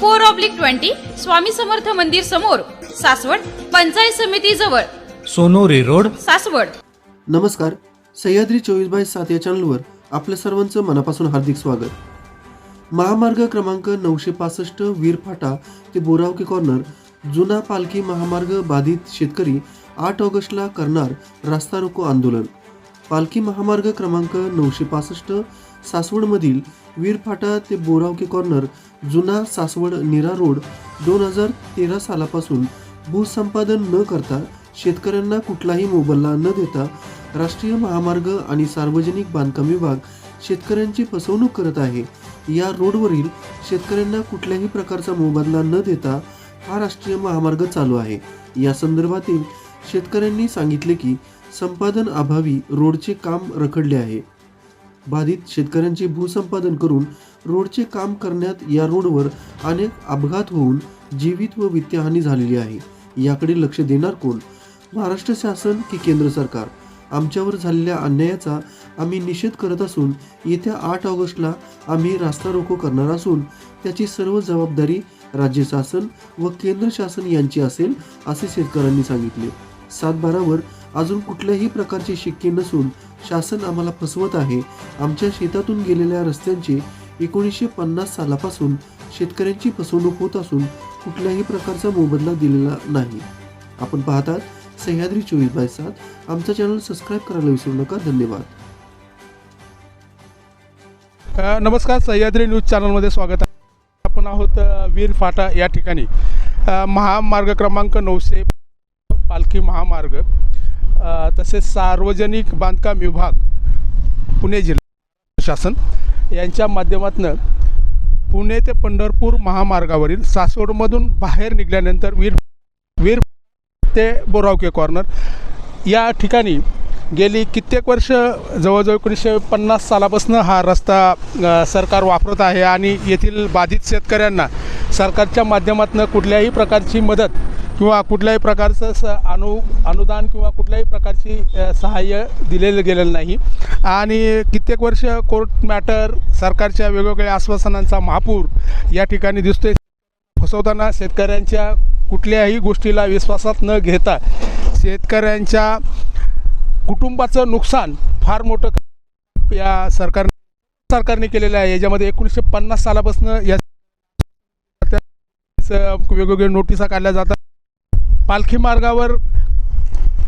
four oblique twenty Swami Samarth मंदिर समोर सासवड पंचायत समिती जवळ. सोनोरी रोड. सासवड. नमस्कार. सह्याद्री चोवीस बाय सात या चॅनलवर आपल्या सर्वांचं मनापासून हार्दिक स्वागत. महामार्ग क्रमांक नऊशे पासष्ट वीरफाटा ते बोरावके कॉर्नर जुना पालखी महामार्ग बाधित शेतकरी आठ ऑगस्टला करणार रास्ता रोको आंदोलन. पालखी महामार्ग क्रमांक नऊशे पासष्ट सासवडमधील वीरफाटा ते बोरावके कॉर्नर जुना सासवड निरा रोड दोन हजार तेरा सालापासून भूसंपादन न करता शेतकऱ्यांना कुठलाही मोबदला न देता राष्ट्रीय महामार्ग आणि सार्वजनिक बांधकाम विभाग शेतकऱ्यांची फसवणूक करत आहे. या रोडवरील शेतकऱ्यांना कुठल्याही प्रकारचा मोबदला न देता हा राष्ट्रीय महामार्ग चालू आहे. या संदर्भातील शेतकऱ्यांनी सांगितले की संपादन अभावी रोडचे काम रखडले आहे. बाधित शेतकऱ्यांचे भूसंपादन करून रोडचे काम करण्यात या रोडवर अनेक अपघात होऊन जीवित व वित्तहानी झालेली आहे. याकडे लक्ष देणार कोण? महाराष्ट्र शासन की केंद्र सरकार? आमच्यावर झालेल्या अन्यायाचा आम्ही निषेध करत असून येत्या आठ ऑगस्टला आम्ही रास्ता रोको करणार असून त्याची सर्व जबाबदारी राज्य शासन व केंद्र शासन यांची असेल असे शेतकऱ्यांनी सांगितले. सातबारावर अजून कुठल्याही प्रकारचे शिक्के नसून शासन आम्हाला फसवत आहे. आमच्या शेतातून गेलेल्या रस्त्यांचे एकोणीसशे पन्नास सालापासून शेतकऱ्यांची फसवणूक होत असून कुठल्याही प्रकारचा मोबदला दिलेला नाही. आपण पाहतात सह्याद्री चोवीस बाय सात. आमचा चॅनल सबस्क्राईब करायला विसरू नका. धन्यवाद. नमस्कार. सह्याद्री न्यूज चॅनलमध्ये स्वागत आहे. आपण आहोत वीर फाटा या ठिकाणी. महामार्ग क्रमांक नऊशे पालखी महामार्ग. तसेच सार्वजनिक बांधकाम विभाग पुणे जिल्हा शासन यांच्या माध्यमातून पुणे ते पंढरपूर महामार्गावरील सासवडमधून बाहेर निघाल्यानंतर वीर वीर ते बोरावके कॉर्नर या ठिकाणी गेली कित्येक वर्ष जवळजवळ एकोणीसशे पन्नास सालापासून हा रस्ता सरकार वापरत आहे आणि येथील बाधित शेतकऱ्यांना सरकारच्या माध्यमातून कुठल्याही प्रकारची मदत किंवा कुठल्याही प्रकारचं स अनु अनुदान किंवा कुठल्याही प्रकारची सहाय्य दिलेलं गेलेलं नाही. आणि कित्येक वर्ष कोर्ट मॅटर सरकारच्या वेगवेगळ्या आश्वासनांचा महापूर या ठिकाणी दिसतोय. फसवताना शेतकऱ्यांच्या कुठल्याही गोष्टीला विश्वासात न घेता शेतकऱ्यांच्या कुटुंबाचं नुकसान फार मोठं या सरकार सरकारने केलेलं आहे. याच्यामध्ये एकोणीसशे पन्नास सालापासून या वेगवेगळे नोटिसा काढल्या जातात. पालखी मार्गावर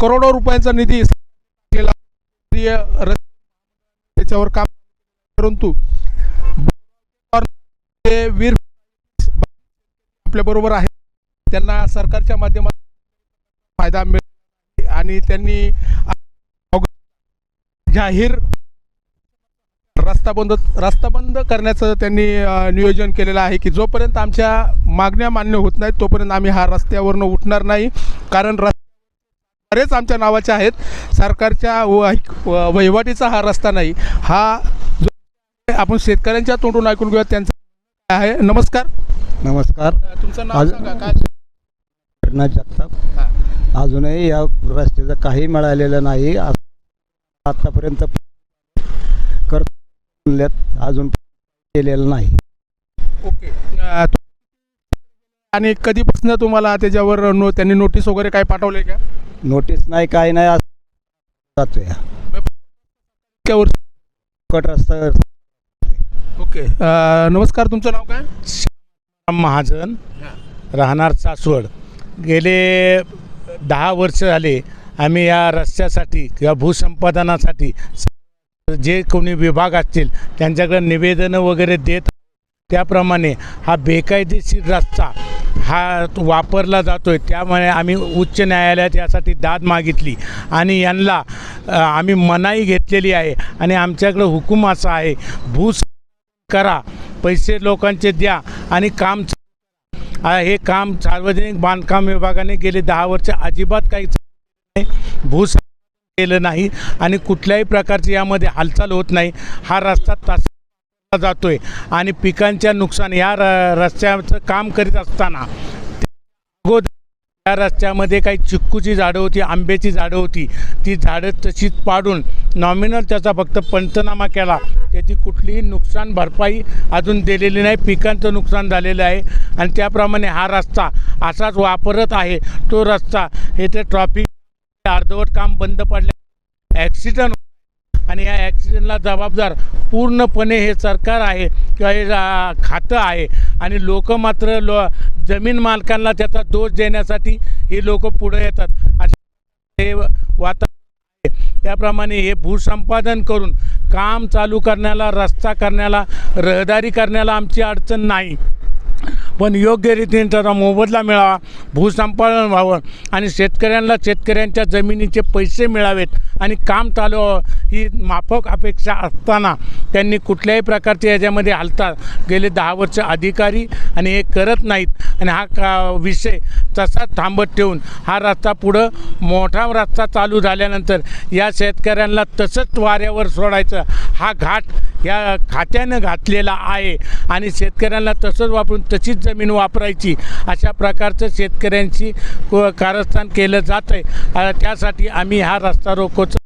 करोडो रुपयांचा निधी केला त्याच्यावर काम परंतु ते वीर आपल्याबरोबर आहे त्यांना सरकारच्या माध्यमातून फायदा मिळ आणि त्यांनी जाहीर रस्ता बंद रस्ता बंद करण्याचं त्यांनी नियोजन केलेलं आहे की जोपर्यंत आमच्या मागण्या मान्य होत नाहीत तोपर्यंत आम्ही हा रस्त्यावरनं उठणार नाही. कारण रस्ते बरेच आमच्या नावाचे आहेत. सरकारच्या वहिवाटीचा हा रस्ता नाही. हा जो आपण शेतकऱ्यांच्या तोंडून ऐकून घेऊया त्यांचा आहे. नमस्कार. नमस्कार. तुमचं नाव काय जगताप. अजूनही या रस्त्याचं काही मिळालेलं नाही. आतापर्यंत कर म्हणल्यात अजून केलेलं नाही. ओके. अ, तु- आणि कधीपासून तुम्हाला त्याच्यावर नो त्यांनी नोटीस वगैरे काय पाठवले का? नोटीस नाही काही नाही असं जातोय. इतक्या वर्ष कट रस्ता ओके. अ, नमस्कार तुमचं नाव काय? महाजन. राहणार सासवड. गेले दहा वर्ष झाले आम्ही या रस्त्यासाठी किंवा भूसंपादनासाठी जे कोणी विभाग असतील त्यांच्याकडे निवेदनं वगैरे देत त्याप्रमाणे हा बेकायदेशीर रस्ता हा वापरला जातो आहे त्यामुळे आम्ही उच्च न्यायालयात यासाठी दाद मागितली. आणि यांना आम्ही मनाई घेतलेली आहे. आणि आमच्याकडं हुकूम असा आहे भूस करा पैसे लोकांचे द्या आणि काम हे काम सार्वजनिक बांधकाम विभागाने गेले दहा वर्ष अजिबात काही नाही भूस केलं नाही आणि कुठल्याही प्रकारची यामध्ये हालचाल होत नाही. हा रस्ता तास जातोय आणि पिकांच्या नुकसान या र रस्त्याचं काम करीत असताना या रस्त्यामध्ये काही चिक्कूची झाडं होती आंब्याची झाडं होती. ती झाडं तशीच पाडून नॉमिनल त्याचा फक्त पंचनामा केला. त्याची कुठलीही नुकसान भरपाई अजून दिलेली नाही. पिकांचं नुकसान झालेलं आहे आणि त्याप्रमाणे हा रस्ता असाच वापरत आहे. तो रस्ता येथे ट्रॉफिक अर्धवट काम बंद पडल्या ॲक्सिडंट आणि या ॲक्सिडेंटला जबाबदार पूर्णपणे हे सरकार आहे किंवा हे खातं आहे. आणि लोक मात्र लो जमीन मालकांना त्याचा दोष देण्यासाठी हे लोक पुढे येतात. असे हे वातावरण त्याप्रमाणे हे भूसंपादन करून काम चालू करण्याला रस्ता करण्याला रहदारी करण्याला आमची अडचण नाही. पण योग्य रीतीने त्याचा मोबदला मिळावा भूसंपादन व्हावं आणि शेतकऱ्यांना शेतकऱ्यांच्या जमिनीचे पैसे मिळावेत आणि काम चालू ही माफक अपेक्षा असताना त्यांनी कुठल्याही प्रकारचे याच्यामध्ये हालतात गेले दहा वर्ष अधिकारी आणि हे करत नाहीत. आणि हा का विषय तसाच थांबत ठेवून हा रस्ता पुढं मोठा रस्ता चालू झाल्यानंतर या शेतकऱ्यांना तसंच वाऱ्यावर सोडायचं. हा घाट या खात्यानं घातलेला आहे आणि शेतकऱ्यांना तसंच वापरून तशीच जमीन वापरायची अशा प्रकारचं शेतकऱ्यांची कारस्थान केलं जातं आहे त्यासाठी आम्ही हा रस्ता रोकोचं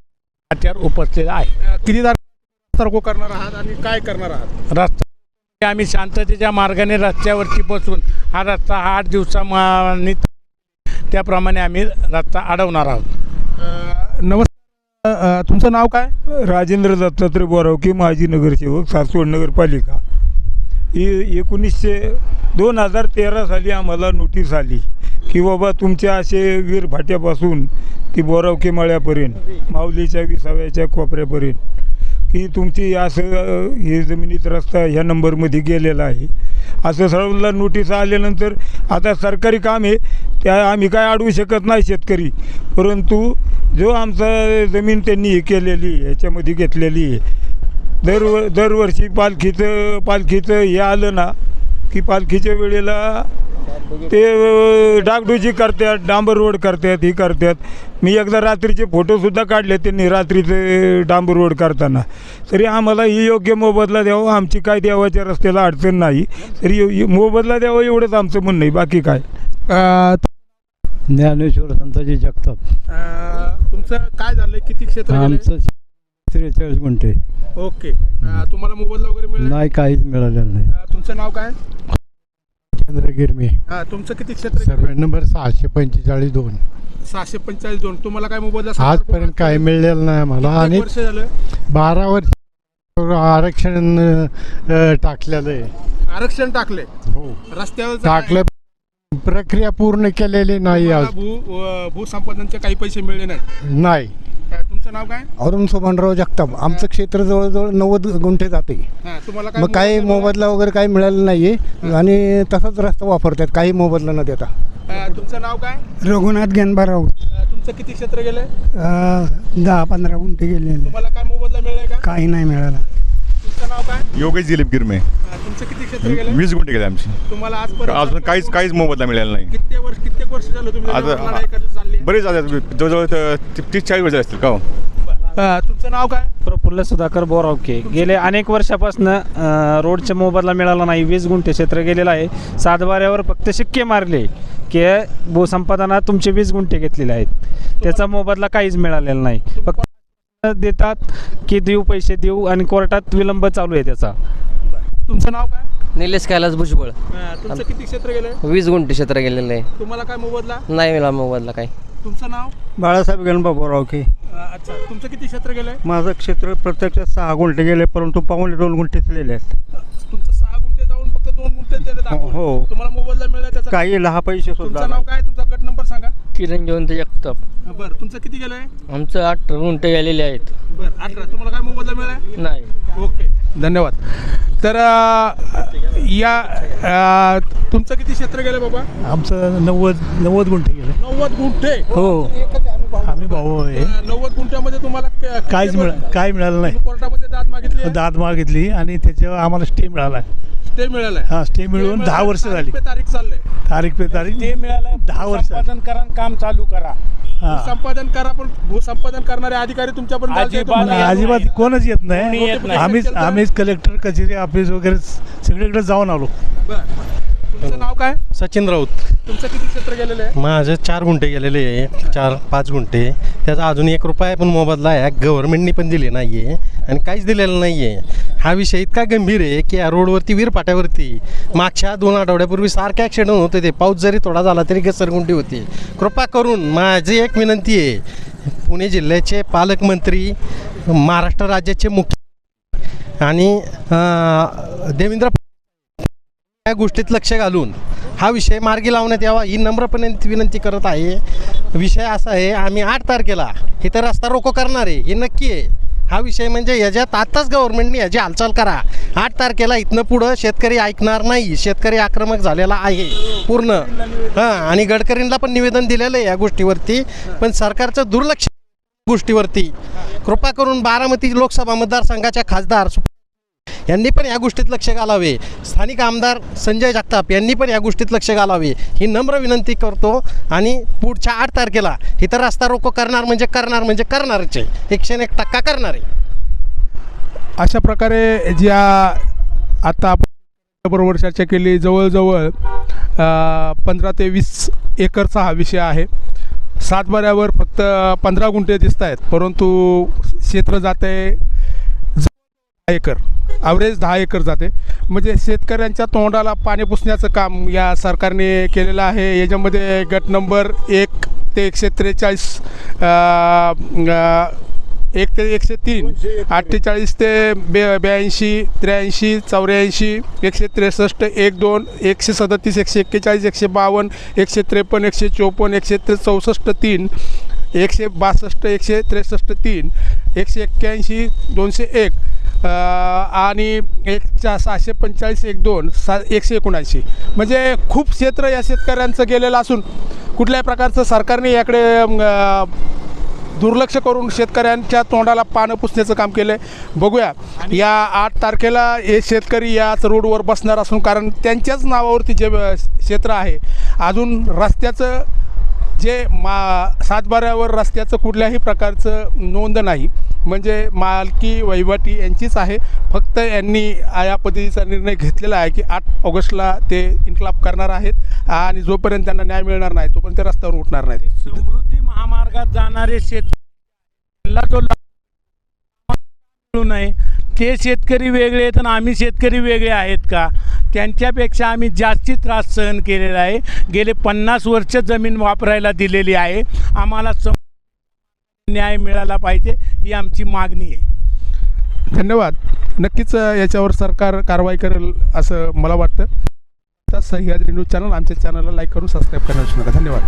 खात्यावर उपसलेला आहे. किती रोको करणार आहात आणि काय करणार आहात? रस्ता आम्ही शांततेच्या मार्गाने रस्त्यावरती बसून हा रस्ता हा आठ दिवसांनी त्याप्रमाणे आम्ही रस्ता अडवणार आहोत. नमस्कार. तुमचं नाव काय? राजेंद्र दत्तात्रय बोरावकी माजी नगरसेवक सासवड नगरपालिका. ही एकोणीसशे दोन हजार तेरा साली आम्हाला नोटीस आली की बाबा तुमच्या असे वीर फाट्यापासून ती बोरावकी माळ्यापर्यंत माऊलीच्या विसाव्याच्या कोपऱ्यापर्यंत की तुमची असं ही हे जमिनीत रस्ता ह्या नंबरमध्ये गेलेला आहे. असं सर्वांना नोटीस आल्यानंतर आता सरकारी काम आहे त्या आम्ही काय अडवू शकत नाही शेतकरी. परंतु जो आमचा जमीन त्यांनी हे केलेली आहे, याच्यामध्ये घेतलेली आहे. दर दरवर्षी पालखीचं पालखीचं हे आलं ना की पालखीच्या वेळेला ते डागडुजी करतात डांबर रोड करतात ही करतात. मी एकदा रात्रीचे फोटोसुद्धा काढले त्यांनी रात्रीचे डांबर रोड करताना. तरी आम्हाला ही योग्य मोबदला द्यावा आमची काय देवाच्या रस्त्याला अडचण नाही. तरी मोबदला द्यावा एवढंच आमचं म्हणणं आहे बाकी काय? ज्ञानेश्वर संताजी जगताप. अ, तुमचं काय झालंय? किती क्षेत्र? आमचं त्रेचाळीस गुंठे. ओके. तुम्हाला मोबदला वगैरे मिळेल? नाही काहीच मिळालेलं नाही. तुमचं नाव काय? चंद्र गिरमी अ, तुमचं किती क्षेत्र सर्वे नंबर सहाशे पंचेचाळीस दोन. सहाशे पंचेचाळीस दोन. तुम्हाला काय मोबदला सात आजपर्यंत काही मिळलेलं नाही किती आणि वर्ष झालं? बारा वर्ष आरक्षण अ, टाकलेलं आहे. आरक्षण टाकले हो. रस्त्यावर टाकलं प्रक्रिया पूर्ण केलेली नाही आज. भू अ, भूसंपादनचे काही पैसे मिळले नाहीत. नाही. अ, तुमचं नाव काय? अरुण सोमनराव जगताप. आमचं क्षेत्र जवळजवळ नव्वद गुंठे जाते. हा, तुम्हाला काय मग काही मोबदला वगैरे काही मिळालं नाही आहे आणि तसाच रस्ता वापरतात. काही मोबदला न देता? अ, तुमचं नाव काय? रघुनाथ गेनबाराव अ, तुमचं किती क्षेत्र गेलंय? दहा पंधरा गुंठे गेलेले. तुम्हाला काय मोबदला मिळालाय का? काही नाही मिळाला. नाव काय? योगेश दिलीप गिरमे. अ, तुमचं किती क्षेत्र गेलंय वीस गुंठे गेले आमची. तुम्हाला आजपर्यंत अजून काहीच काहीच मोबदला मिळाला नाही. किती वर्ष कित्येक वर्ष झालं तुम्ही आता- त्याच्यावर लढाई करत चालली. आहे? बरेच जवळजवळ त- तीस चाळीस वर्ष असतील का हो? अ, तुमचं नाव काय? प्रफुल्ल सुधाकर बोरावके. गेले अनेक वर्षापासून रोडचा मोबदला मिळाला नाही. वीस गुंठे क्षेत्र गेलेलं आहे. सातबाऱ्यावर फक्त शिक्के मारले की भूसंपादनात तुमचे वीस गुंठे घेतलेले आहेत. त्याचा मोबदला काहीच मिळालेला नाही. फक्त देतात की देऊ पैसे देऊ आणि कोर्टात विलंब चालू आहे त्याचा. तुमचं नाव काय? निलेश कैलास भुजबळ. तुमचं किती क्षेत्र गेलंय? वीस गुंठे क्षेत्र गेलेलं आहे. तुम्हाला काय मोबदला? नाही मिळाला मोबदला काय तुमचं नाव? बाळासाहेब गणबा बोरावके अ, अच्छा. तुमचं किती क्षेत्र गेलंय? माझं क्षेत्र प्रत्यक्षात सहा गुंठे गेले परंतु पावणे दोन गुंठे दिलेले आहेत. तुमचं दोन गुंठे त्याला दाखवलं. हो. तुम्हाला मोबदला मिळाला त्याचा काही लहा पैसे सुद्धा तुमचं नाव काय? तुमचा गट नंबर सांगा. किरण जयवंत जगताप. बरं. तुमचं किती गेलंय? आमचं आठ गुंठे गेलेले आहेत. बरं अठरा. तुम्हाला काय मोबदला मिळालाय? नाही. ओके. धन्यवाद. तर अ, या अ, तुमचं किती क्षेत्र गेलं बाबा? आमचं नव्वद नव्वद गुंठे गेले. नव्वद गुंठे? हो. आम्ही भाऊ आहे. अ, नव्वद गुंठ्यामध्ये तुम्हाला क- काहीच मिळा काय मिळालं नाही. कोर्टामध्ये दाद मागितली? दाद मागितली आणि त्याच्यावर आम्हाला स्टे मिळाला स्टे मिळालाय. हा स्टे मिळून दहा वर्ष झाली. तारीख पे तारीख चाललंय. तारीख पे तारीख ते मिळालं दहा वर्ष संपादन करा काम चालू करा. संपादन करा पण भूसंपादन करणारे अधिकारी तुमच्यापर्यंत आले अजिबात अजिबात कोणच येत कोणी नाही येत नाही. आम्हीच आम्हीच कलेक्टर कचेरी ऑफिस वगैरे सगळीकडे जाऊन आलो. बरं. तुमचं नाव काय? सचिन राऊत. तुमचं किती क्षेत्र गेलेलं आहे? माझं चार गुंठे गेलेले आहे. चार पाच गुंठे. त्याचा अजून एक रुपया पण मोबदला आहे. गव्हर्नमेंटनी पण दिले नाही आहे आणि काहीच दिलेलं नाही आहे हा विषय इतका गंभीर आहे की या रोडवरती वीर पाट्यावरती मागच्या दोन आठवड्यापूर्वी सारखे ॲक्सिडेंट होते ते पाऊस जरी थोडा झाला तरी घसरगुंडी होती. कृपा करून माझी एक विनंती आहे. पुणे जिल्ह्याचे पालकमंत्री महाराष्ट्र राज्याचे मुख्य आणि देवेंद्र या गोष्टीत लक्ष घालून हा विषय मार्गी लावण्यात यावा ही नम्रपणे विनंती करत आहे. विषय असा आहे आम्ही आठ तारखेला इथं रस्ता रोको करणार आहे हे नक्की आहे. हा विषय म्हणजे याच्यात आत्ताच गव्हर्नमेंटने याची हालचाल करा. आठ तारखेला इथनं पुढं शेतकरी ऐकणार नाही शेतकरी आक्रमक झालेला आहे पूर्ण. हां आणि गडकरींना पण निवेदन दिलेलं आहे या गोष्टीवरती पण सरकारचं दुर्लक्ष गोष्टीवरती. कृपा करून बारामती लोकसभा मतदारसंघाच्या खासदार यांनी पण या गोष्टीत लक्ष घालावे. स्थानिक आमदार संजय जगताप यांनी पण या गोष्टीत लक्ष घालावे. ही नम्र विनंती करतो आणि पुढच्या आठ तारखेला इथं रस्ता रोको करणार म्हणजे करणार म्हणजे करणारचे. आहे एकशे एक टक्का करणार. आहे अशा प्रकारे ज्या आता बरोबर चर्चा केली जवळजवळ पंधरा ते वीस एकरचा हा विषय आहे. सातबाऱ्यावर फक्त पंधरा गुंठे दिसत आहेत परंतु क्षेत्र जाते एकर ॲव्हरेज दहा एकर जाते. म्हणजे शेतकऱ्यांच्या तोंडाला पाणी पुसण्याचं काम या सरकारने केलेलं आहे. याच्यामध्ये गट नंबर एक ते एकशे त्रेचाळीस एक ते एकशे तीन अठ्ठेचाळीस ते बे ब्याऐंशी त्र्याऐंशी चौऱ्याऐंशी एकशे त्रेसष्ट एक दोन एकशे सदतीस एकशे एक्केचाळीस एकशे बावन्न एकशे त्रेपन्न एकशे चोपन्न एकशे त्रे चौसष्ट तीन एकशे बासष्ट एकशे त्रेसष्ट तीन एकशे एक्क्याऐंशी दोनशे एक. आणि एक चा सहाशे पंचेचाळीस एक दोन सा एकशे एकोणऐंशी. म्हणजे खूप क्षेत्र या शेतकऱ्यांचं गेलेलं असून कुठल्याही प्रकारचं सरकारने याकडे दुर्लक्ष करून शेतकऱ्यांच्या तोंडाला पानं पुसण्याचं काम केलं आहे बघूया या आठ तारखेला हे शेतकरी याच रोडवर बसणार असून कारण त्यांच्याच नावावरती जे क्षेत्र आहे अजून रस्त्याचं जे मा सातबाऱ्यावर रस्त्याचं कुठल्याही प्रकारचं नोंद नाही म्हणजे मालकी वहिवाटी यांचीच आहे. फक्त यांनी या पद्धतीचा निर्णय घेतलेला आहे की आठ ऑगस्टला ते इन्कलाब करणार आहेत आणि जोपर्यंत त्यांना न्याय मिळणार नाही तोपर्यंत ते रस्त्यावर उठणार नाहीत. समृद्धी महामार्गात जाणारे शेतकऱ्याला जो मिळू नये. ते शेतकरी वेगळे आहेत आणि आम्ही शेतकरी वेगळे आहेत का? त्यांच्यापेक्षा आम्ही जास्ती त्रास सहन केलेला आहे. गेले पन्नास वर्ष जमीन वापरायला दिलेली आहे. आम्हाला सम न्याय मिळाला पाहिजे ही आमची मागणी आहे. धन्यवाद. नक्कीच याच्यावर सरकार कारवाई करेल असं मला वाटतं. सह्याद्री न्यूज चॅनल आमच्या चॅनलला लाईक करून सबस्क्राईब करण्यास नका धन्यवाद.